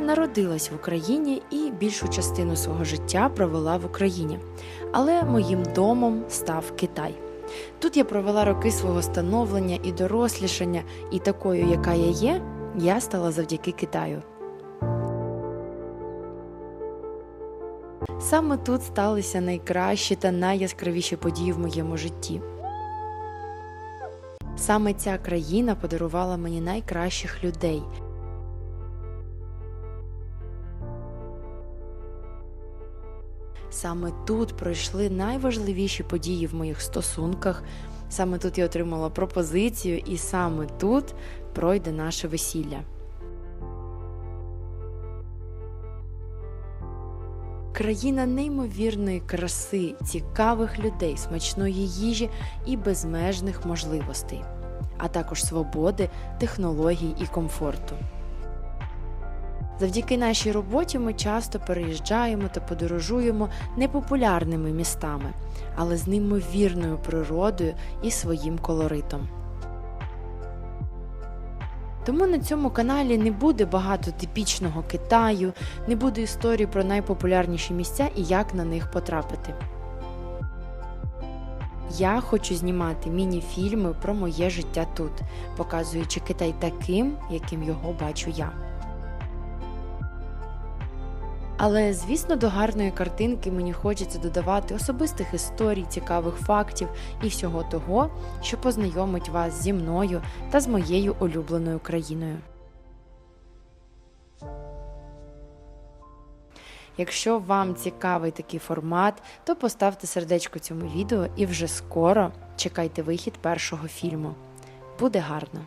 народилась в Україні і більшу частину свого життя провела в Україні, але моїм домом став Китай. Тут я провела роки свого становлення і дорослішання, і такою, яка я є, я стала завдяки Китаю. Саме тут сталися найкращі та найяскравіші події в моєму житті. Саме ця країна подарувала мені найкращих людей. Саме тут пройшли найважливіші події в моїх стосунках. Саме тут я отримала пропозицію, і саме тут пройде наше весілля. Країна неймовірної краси, цікавих людей, смачної їжі і безмежних можливостей, а також свободи, технологій і комфорту. Завдяки нашій роботі ми часто переїжджаємо та подорожуємо непопулярними містами, але з неймовірною природою і своїм колоритом. Тому на цьому каналі не буде багато типічного Китаю, не буде історії про найпопулярніші місця і як на них потрапити. Я хочу знімати міні-фільми про моє життя тут, показуючи Китай таким, яким його бачу я. Але, звісно, до гарної картинки мені хочеться додавати особистих історій, цікавих фактів і всього того, що познайомить вас зі мною та з моєю улюбленою країною. Якщо вам цікавий такий формат, то поставте сердечко цьому відео і вже скоро чекайте вихід першого фільму. Буде гарно!